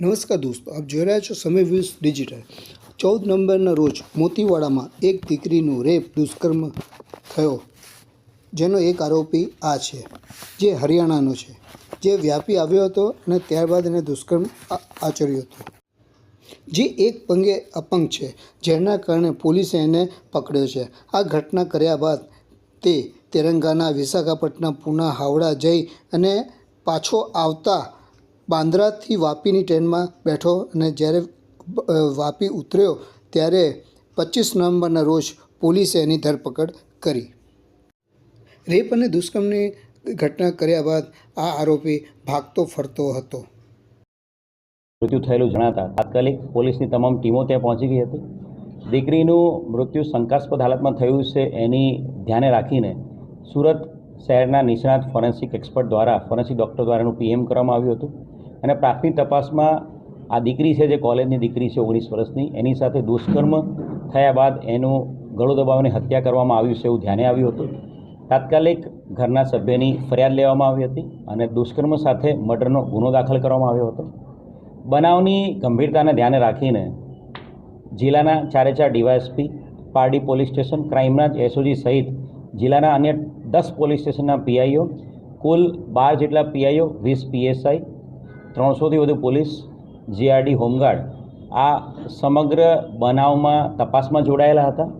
નમસ્કાર દોસ્તો, આપ જોઈ રહ્યા છો સમય વ્યૂઝ ડિજિટલ ચૌદ નવેમ્બરના રોજ મોતીવાડામાં એક દીકરીનું રેપ, દુષ્કર્મ થયો, જેનો એક આરોપી આ છે, જે હરિયાણાનો છે, જે વ્યાપી આવ્યો હતો અને ત્યારબાદ એને દુષ્કર્મ આચર્યો હતો. જે એક પંગે અપંગ છે, જેના કારણે પોલીસે એને પકડ્યો છે. આ ઘટના કર્યા બાદ તે તેલંગાના વિશાખાપટ્ટનમ પુના, હાવડા જઈ અને પાછો આવતા બાંદ્રાથી વાપીની ટ્રેનમાં બેઠો અને જ્યારે વાપી ઉતર્યો ત્યારે પચીસ નવેમ્બરના રોજ પોલીસે એની ધરપકડ કરી. રેપ અને દુષ્કર્મની ઘટના કર્યા બાદ આ આરોપી ભાગતો ફરતો હતો. મૃત્યુ થયેલું જણાતા તાત્કાલિક પોલીસની તમામ ટીમો ત્યાં પહોંચી ગઈ હતી. દીકરીનું મૃત્યુ શંકાસ્પદ હાલતમાં થયું છે એની ધ્યાને રાખીને સુરત શહેરના નિષ્ણાત ફોરેન્સિક એક્સપર્ટ દ્વારા ફોરેન્સિક ડૉક્ટર દ્વારા એનું પીએમ કરવામાં આવ્યું હતું. અને પ્રાથમિક તપાસમાં આ દીકરી છે, જે કોલેજની દીકરી છે, ઓગણીસ વર્ષની, એની સાથે દુષ્કર્મ થયા બાદ એનું ગળું દબાવીને હત્યા કરવામાં આવ્યું છે એવું ધ્યાને આવ્યું હતું. તાત્કાલિક ઘરના સભ્યની ફરિયાદ લેવામાં આવી હતી અને દુષ્કર્મ સાથે મર્ડરનો ગુનો દાખલ કરવામાં આવ્યો હતો. બનાવની ગંભીરતાને ધ્યાને રાખીને જિલ્લાના ચારે ચાર ડીવાયએસપી, પારડી પોલીસ સ્ટેશન ક્રાઇમના બ્રાન્ચ એસઓજી સહિત જિલ્લાના અન્ય દસ પોલીસ સ્ટેશનના પીઆઈઓ, કુલ બાર જેટલા પીઆઈઓ, વીસ પીએસઆઈ ત્રણસોથી વધુ પોલીસ જીઆરડી હોમગાર્ડ આ સમગ્ર બનાવમાં તપાસમાં જોડાયેલા હતા?